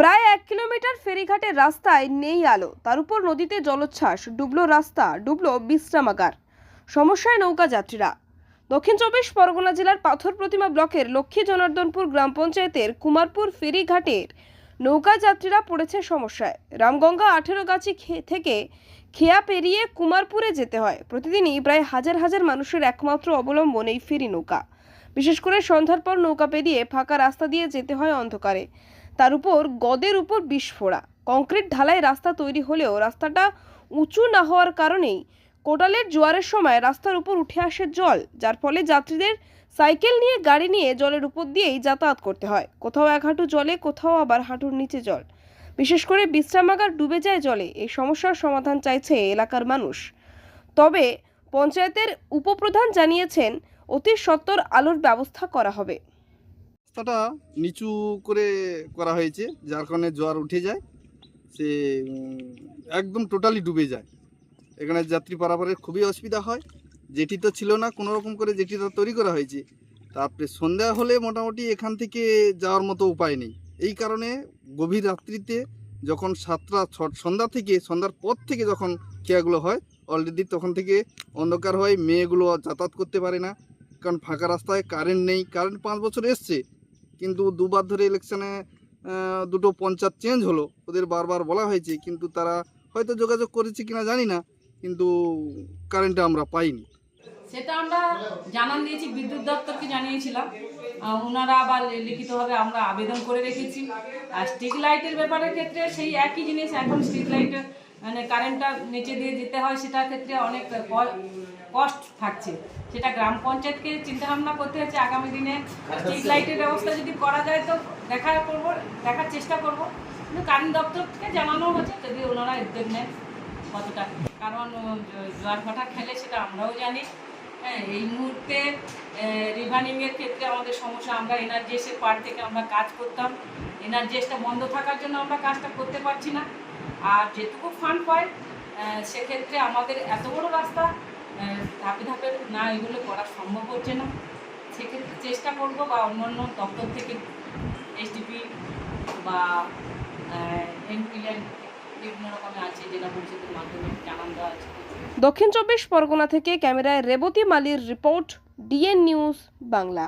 প্রায় এক কিলোমিটার ফেরিঘাটের রাস্তায় নেই আলো। তার উপর নদীতে জলোচ্ছ্বাস, ডুবলো রাস্তা, ডুবলো বিশ্রামাগার। সমস্যায় নৌকা যাত্রীরা। দক্ষিণ চব্বিশ পরগনা জেলার পাথর প্রতিমা ব্লকের লক্ষ্মী জনার্দনপুর গ্রাম পঞ্চায়েতের কুমারপুর ফেরিঘাটের নৌকা যাত্রীরা পড়েছে সমস্যায়। রামগঙ্গা আঠেরো গাছি থেকে খেয়া পেরিয়ে কুমারপুরে যেতে হয়। প্রতিদিনই প্রায় হাজার হাজার মানুষের একমাত্র অবলম্বন এই ফেরি নৌকা। বিশেষ করে সন্ধ্যার পর নৌকা পেরিয়ে ফাঁকা রাস্তা দিয়ে যেতে হয় অন্ধকারে। তার উপর গদের উপর বিস্ফোরা। কংক্রিট ঢালাই রাস্তা তৈরি হলেও রাস্তাটা উঁচু না হওয়ার কারণেই কোটালের জোয়ারের সময় রাস্তার উপর উঠে আসে জল, যার ফলে যাত্রীদের সাইকেল নিয়ে গাড়ি নিয়ে জলের উপর দিয়েই যাতায়াত করতে হয়। কোথাও এক হাঁটু জলে, কোথাও আবার হাঁটুর নিচে জল। বিশেষ করে বিশ্রামাগার ডুবে যায় জলে এই সমস্যার সমাধান চাইছে এলাকার মানুষ। তবে পঞ্চায়েতের উপপ্রধান জানিয়েছেন, অতি সত্বর আলোর ব্যবস্থা করা হবে। রাস্তাটা নিচু করে করা হয়েছে, যার কারণে জোয়ার উঠে যায়। সে একদম টোটালি ডুবে যায়। এখানে যাত্রী পারাপারের খুবই অসুবিধা হয়। যেটি তো ছিল না, কোনো রকম করে যেটিটা তৈরি করা হয়েছে। তারপরে সন্ধ্যা হলে মোটামুটি এখান থেকে যাওয়ার মতো উপায় নেই। এই কারণে গভীর রাত্রিতে যখন সাতটা, ছ- সন্ধ্যা থেকে, সন্ধ্যার পর থেকে যখন খেয়াগুলো হয় অলরেডি তখন থেকে অন্ধকার হয় মেয়েগুলো যাতায়াত করতে পারে না। কারণ ফাঁকা রাস্তায় কারেন্ট নেই। কারেন্ট পাঁচ বছর এসছে। কিন্তু দুবার ধরে ইলেকশনে দুটো পঞ্চায়েত চেঞ্জ হলো। ওদের বারবার বলা হয়েছে, কিন্তু তারা হয়তো যোগাযোগ করেছে কিনা জানি না, কিন্তু কারেন্টটা আমরা পাইনি। সেটা আমরা জানান দিয়েছি, বিদ্যুৎ দপ্তরকে জানিয়েছিলাম। ওনারা আবার লিখিতভাবে আমরা আবেদন করে রেখেছি। আর স্ট্রিট লাইটের ব্যাপারের ক্ষেত্রে সেই একই জিনিস, এখন স্ট্রিট লাইটের মানে কারেন্টটা নিচে দিয়ে দিতে হয়, সেটার ক্ষেত্রে অনেক কষ্ট থাকছে। সেটা গ্রাম পঞ্চায়েতকে চিন্তা ভাবনা করতে হচ্ছে, আগামী দিনে স্ট্রিট লাইটের ব্যবস্থা যদি করা যায় তো দেখা করব, দেখার চেষ্টা করব। কিন্তু কারেন্ট দপ্তরকে জানানো হচ্ছে, যদি ওনারা উদ্যোগ নেন কতটা। কারণ জোয়ার ভাটা খেলে সেটা আমরাও জানি। হ্যাঁ এই মুহূর্তে রিভানিংয়ের ক্ষেত্রে আমাদের সমস্যা, আমরা এনার্জিএসের পার থেকে আমরা কাজ করতাম। এনার্জিএসটা বন্ধ থাকার জন্য আমরা কাজটা করতে পারছি না। আর যেটুকু ফান্ড পাই সেক্ষেত্রে আমাদের এত বড় রাস্তা ধাপে ধাপে না এগুলো করা সম্ভব হচ্ছে না। সেক্ষেত্রে চেষ্টা করব বা অন্যান্য দপ্তর থেকে এসডিপি বা এমপি বিভিন্ন রকমের আছে জেলা পরিষদের মাধ্যমে জানান দেওয়া আছে। দক্ষিণ চব্বিশ পরগনা থেকে ক্যামেরায় রেবতী মালির রিপোর্ট ডিএন নিউজ বাংলা।